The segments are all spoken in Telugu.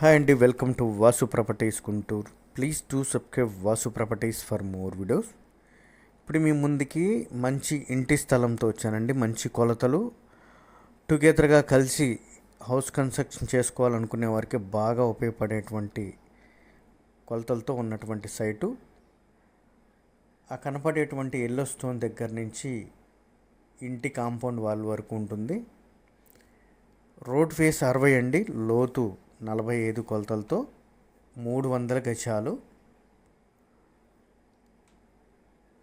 హాయ్ అండి welcome to Vasu properties Guntur please to subscribe Vasu properties for more videos ఇప్పుడు మీ ముందుకి మంచి ఇంటి స్థలంతో వచ్చానండి. మంచి కొలతలు. టుగెదర్గా కలిసి హౌస్ కన్స్ట్రక్షన్ చేసుకోవాలనుకునే వారికి బాగా ఉపయోగపడేటువంటి కొలతలతో ఉన్నటువంటి సైటు ఆ కనపడేటువంటి ఎల్లో స్టోన్ దగ్గర నుంచి ఇంటి కాంపౌండ్ వాల్ వరకు ఉంటుంది. రోడ్ ఫేస్ అరవై అండి. లోతు నలభై ఐదు కొలతలతో మూడు వందల గజాలు.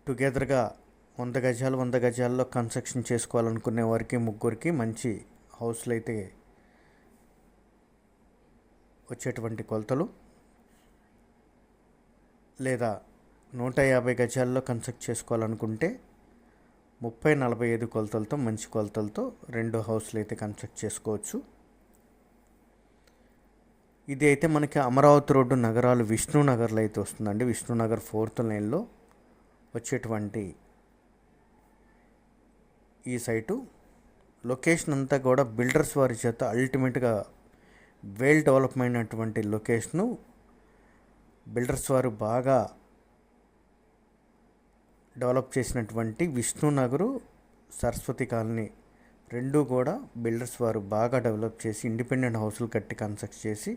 టుగెదర్గా వంద గజాలు వంద గజాల్లో కన్స్ట్రక్షన్ చేసుకోవాలనుకునే వారికి ముగ్గురికి మంచి హౌస్లు అయితే వచ్చేటువంటి కొలతలు. లేదా నూట యాభై గజాల్లో కన్స్ట్రక్ట్ చేసుకోవాలనుకుంటే ముప్పై నలభై ఐదు కొలతలతో మంచి కొలతలతో రెండు హౌస్లు అయితే కన్స్ట్రక్ట్ చేసుకోవచ్చు. ఇది అయితే మనకి అమరావతి రోడ్డు నగరాలు విష్ణునగర్లో అయితే వస్తుందండి. విష్ణునగర్ ఫోర్త్ లైన్లో వచ్చేటువంటి ఈ సైటు. లొకేషన్ అంతా కూడా బిల్డర్స్ వారి చేత అల్టిమేట్గా వెల్ డెవలప్ అయినటువంటి లొకేషను బిల్డర్స్ వారు బాగా డెవలప్ చేసినటువంటి విష్ణునగరు సరస్వతి కాలనీ రెండు కూడా బిల్డర్స్ వారు బాగా డెవలప్ చేసి ఇండిపెండెంట్ హౌస్లు కట్టి కన్స్ట్రక్ట్ చేసి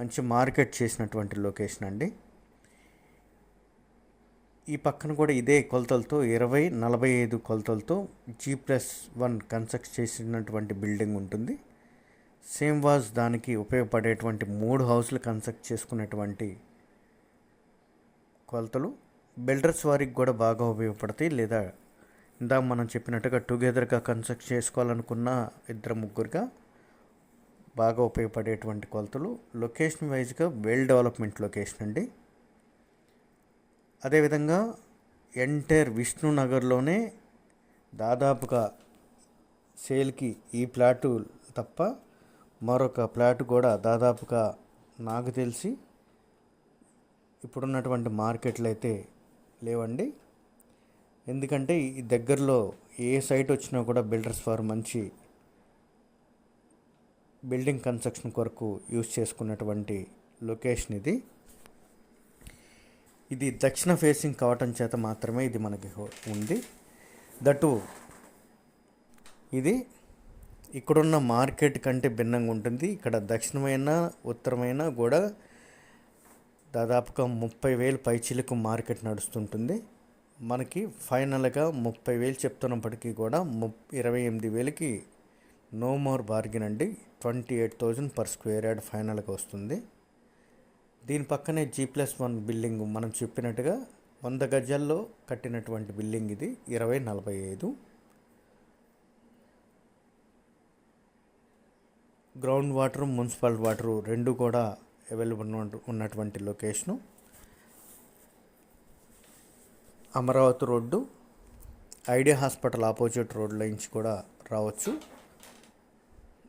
మంచి మార్కెట్ చేసినటువంటి లొకేషన్ అండి. ఈ పక్కన కూడా ఇదే కొలతలతో ఇరవై నలభై ఐదు కొలతలతో జీ ప్లస్ వన్ కన్స్ట్రక్ట్ చేసినటువంటి బిల్డింగ్ ఉంటుంది. సేమ్ వాజ్ దానికి ఉపయోగపడేటువంటి మూడు హౌస్లు కన్స్ట్రక్ట్ చేసుకునేటువంటి కొలతలు. బిల్డర్స్ వారికి కూడా బాగా ఉపయోగపడతాయి. లేదా ఇందాక మనం చెప్పినట్టుగా టుగెదర్గా కన్స్ట్రక్ట్ చేసుకోవాలనుకున్న ఇద్దరు ముగ్గురుగా బాగా ఉపయోగపడేటువంటి కొలతలు లొకేషన్ వైజ్గా వెల్ డెవలప్మెంట్ లొకేషన్ అండి. అదేవిధంగా ఎంటైర్ విష్ణునగర్లోనే దాదాపుగా సేల్కి ఈ ప్లాటు తప్ప మరొక ప్లాట్ కూడా దాదాపుగా నాకు తెలిసి ఇప్పుడున్నటువంటి మార్కెట్లు అయితే లేవండి. ఎందుకంటే ఈ దగ్గరలో ఏ సైట్ వచ్చినా కూడా బిల్డర్స్ ఫార్ మంచి బిల్డింగ్ కన్స్ట్రక్షన్ కొరకు యూజ్ చేసుకున్నటువంటి లొకేషన్ ఇది. ఇది దక్షిణ ఫేసింగ్ కావటం చేత మాత్రమే ఇది మనకి ఉంది. దటు ఇది ఇక్కడున్న మార్కెట్ కంటే భిన్నంగా ఉంటుంది. ఇక్కడ దక్షిణమైన ఉత్తరమైన కూడా దాదాపుగా ముప్పై వేలు పైచిలకు మార్కెట్ నడుస్తుంటుంది. మనకి ఫైనల్గా ముప్పై వేలు చెప్తున్నప్పటికీ కూడా ము ఇరవై ఎనిమిది వేలకి నో మోర్ బార్గెన్ అండి. Twenty eight thousand per square yard ఫైనల్గా వస్తుంది. దీని పక్కనే జీ ప్లస్ వన్ బిల్డింగ్ మనం చెప్పినట్టుగా వంద గజాల్లో కట్టినటువంటి బిల్డింగ్ ఇది ఇరవై నలభై ఐదు. గ్రౌండ్ వాటర్ మున్సిపల్ వాటర్ రెండు కూడా అవైలబుల్ ఉన్నటువంటి location. Amaravati road Idea hospital opposite రోడ్లో నుంచి కూడా రావచ్చు.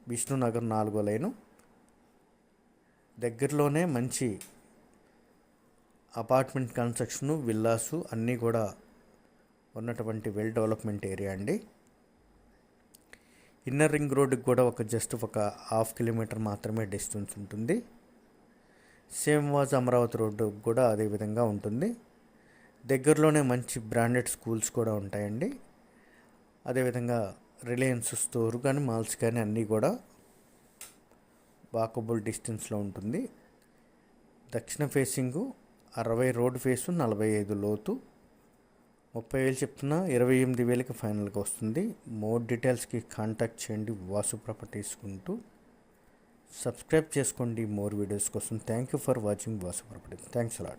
విష్ణునగర్ నాలుగో లైను. దగ్గరలోనే మంచి అపార్ట్మెంట్ కన్స్ట్రక్షను విల్లాసు అన్నీ కూడా ఉన్నటువంటి వెల్ డెవలప్మెంట్ ఏరియా అండి. ఇన్నర్ రింగ్ రోడ్డుకి కూడా ఒక జస్ట్ ఒక హాఫ్ కిలోమీటర్ మాత్రమే డిస్టెన్స్ ఉంటుంది. సేమ్ వాజ్ అమరావతి రోడ్డు కూడా అదే విధంగా ఉంటుంది. దగ్గరలోనే మంచి బ్రాండెడ్ స్కూల్స్ కూడా ఉంటాయండి. అదేవిధంగా రిలయన్స్ స్టోర్ కానీ మాల్స్ కానీ అన్నీ కూడా వాకబుల్ డిస్టెన్స్లో ఉంటుంది. దక్షిణ ఫేసింగ్ అరవై రోడ్ ఫేసు నలభై ఐదు లోతు. ముప్పై వేలు చెప్తున్నా ఇరవై ఎనిమిది వేలకి ఫైనల్గా వస్తుంది. మోర్ డీటెయిల్స్కి కాంటాక్ట్ చేయండి వాసు ప్రాపర్టీస్ ఉంటూ. సబ్స్క్రైబ్ చేసుకోండి మోర్ వీడియోస్ కోసం. Thank you for watching Vasu properties. Thanks a lot.